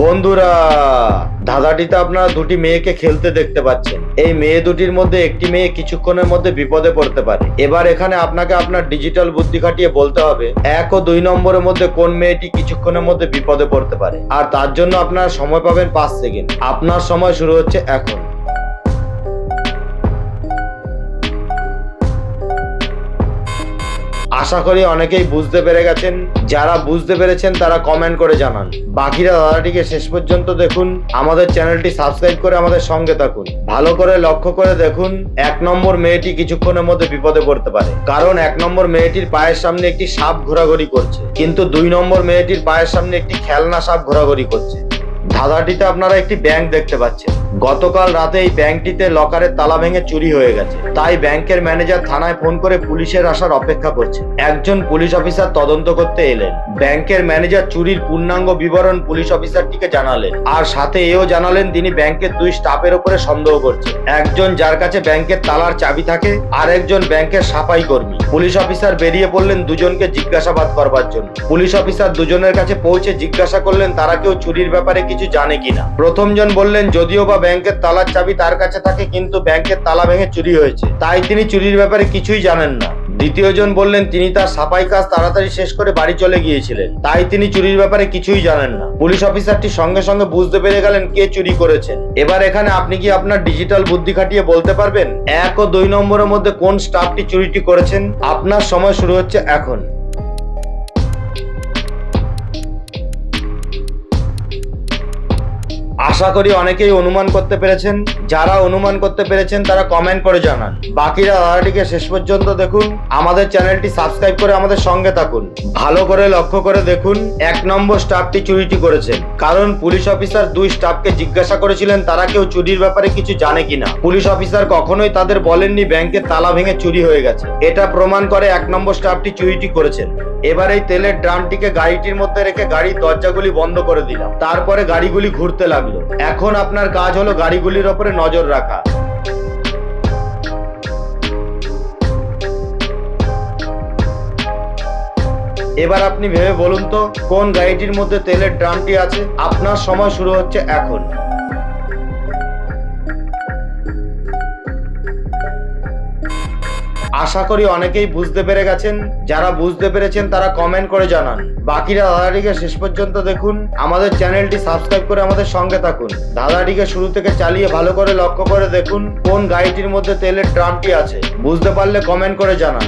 বন্ধুরা, ধাঁধাটিতে আপনারা দুটি মেয়েকে খেলতে দেখতে পাচ্ছেন। এই মেয়ে দুটির মধ্যে একটি মেয়ে কিছুক্ষণের মধ্যে বিপদে পড়তে পারে। এবার এখানে আপনাকে আপনার ডিজিটাল বুদ্ধি খাটিয়ে বলতে হবে, এক ও দুই নম্বরের মধ্যে কোন মেয়েটি কিছুক্ষণের মধ্যে বিপদে পড়তে পারে। আর তার জন্য আপনারা সময় পাবেন পাঁচ সেকেন্ড। আপনার সময় শুরু হচ্ছে এখন। আশা করি অনেকেই বুঝতে পেরে গেছেন। যারা বুঝতে পেরেছেন, তারা কমেন্ট করে জানান। বাকিরা দাদাটিকে শেষ পর্যন্ত দেখুন। আমাদের চ্যানেলটি সাবস্ক্রাইব করে আমাদের সঙ্গে থাকুন। ভালো করে লক্ষ্য করে দেখুন, এক নম্বর মেয়েটি কিছুক্ষণের মধ্যে বিপদে পড়তে পারে। কারণ এক নম্বর মেয়েটির পায়ের সামনে একটি সাপ ঘোরাঘুরি করছে। কিন্তু দুই নম্বর মেয়েটির পায়ের সামনে একটি খেলনা সাপ ঘোরাঘুরি করছে। ধাঁধাটিতে আপনারা একটি ব্যাংক দেখতে পাচ্ছেন। গতকাল রাতে এই ব্যাংকটিতে লকারের তালা ভেঙে চুরি হয়ে গেছে। তাই ব্যাংকের ম্যানেজার থানায় ফোন করে পুলিশের আসার অপেক্ষা করছে। একজন পুলিশ অফিসার তদন্ত করতে এলেন। ব্যাংকের ম্যানেজার চুরির পূর্ণাঙ্গ বিবরণ পুলিশ অফিসারটিকে জানালেন। আর সাথে এও জানালেন, তিনি ব্যাংকের দুই স্টাফের উপরে সন্দেহ করছে একজন যার কাছে ব্যাংকের তালার চাবি থাকে, আর একজন ব্যাংকের সাফাই কর্মী। পুলিশ অফিসার বেরিয়ে পড়লেন দুজনকে জিজ্ঞাসাবাদ করবার জন্য। পুলিশ অফিসার দুজনের কাছে পৌঁছে জিজ্ঞাসা করলেন, তারা কেউ চুরির ব্যাপারে কিছু জানে কিনা। প্রথমজন বললেন, যদিও বা ব্যাংকের তালার চাবি তার কাছে থাকে, কিন্তু ব্যাংকের তালা ভেঙে চুরি হয়েছে। তাই তিনি চুরির ব্যাপারে কিছুই জানেন না। দ্বিতীয় জন বললেন, তিনি তার সাফাই কাজ তাড়াতাড়ি শেষ করে বাড়ি চলে গিয়েছিলেন। তাই তিনি চুরির ব্যাপারে কিছুই জানেন না। পুলিশ অফিসারটি সঙ্গে সঙ্গে বুঝতে পেরে গেলেন কে চুরি করেছেন। এবার এখানে আপনি কি আপনার ডিজিটাল বুদ্ধি খাটিয়ে বলতে পারবেন? এক ও দুই নম্বরের মধ্যে কোন স্টাফটি চুরিটি করেছেন? আপনার সময় শুরু হচ্ছে এখন। আশা করি অনেকেই অনুমান করতে পেরেছেন। যারা অনুমান করতে পেরেছেন, তারা কমেন্ট করে জানান। বাকিরা দাদাটিকে শেষ পর্যন্ত দেখুন। আমাদের চ্যানেলটি সাবস্ক্রাইব করে আমাদের সঙ্গে থাকুন। ভালো করে লক্ষ্য করে দেখুন, এক নম্বর স্টাফটি চুরিটি করেছেন। কারণ পুলিশ অফিসার দুই স্টাফকে জিজ্ঞাসা করেছিলেন, তারা কেউ চুরির ব্যাপারে কিছু জানে কিনা। পুলিশ অফিসার কখনোই তাদের বলেননি ব্যাংকের তালা ভেঙে চুরি হয়ে গেছে। এটা প্রমাণ করে এক নম্বর স্টাফটি চুরিটি করেছেন। এবার এই তেলের ড্রামটিকে গাড়িটির মধ্যে রেখে গাড়ির দরজাগুলি বন্ধ করে দিলাম। তারপরে গাড়িগুলি ঘুরতে লাগল। এখন আপনার কাজ হলো গাড়িগুলির ওপরে নজর রাখা। এবার আপনি ভেবে বলুন তো, কোন গাড়িটির মধ্যে তেলের ড্রামটি আছে? আপনার সময় শুরু হচ্ছে এখন। আশা করি অনেকেই বুঝতে পেরে গেছেন। যারা বুঝতে পেরেছেন তারা কমেন্ট করে জানান। বাকিরা দাদাটিকে শেষ পর্যন্ত দেখুন। আমাদের চ্যানেলটি সাবস্ক্রাইব করে আমাদের সঙ্গে থাকুন। দাদাটিকে শুরু থেকে চালিয়ে ভালো করে লক্ষ্য করে দেখুন। কোন গাড়িটির মধ্যে তেলের ড্রামটি আছে। বুঝতে পারলে কমেন্ট করে জানান।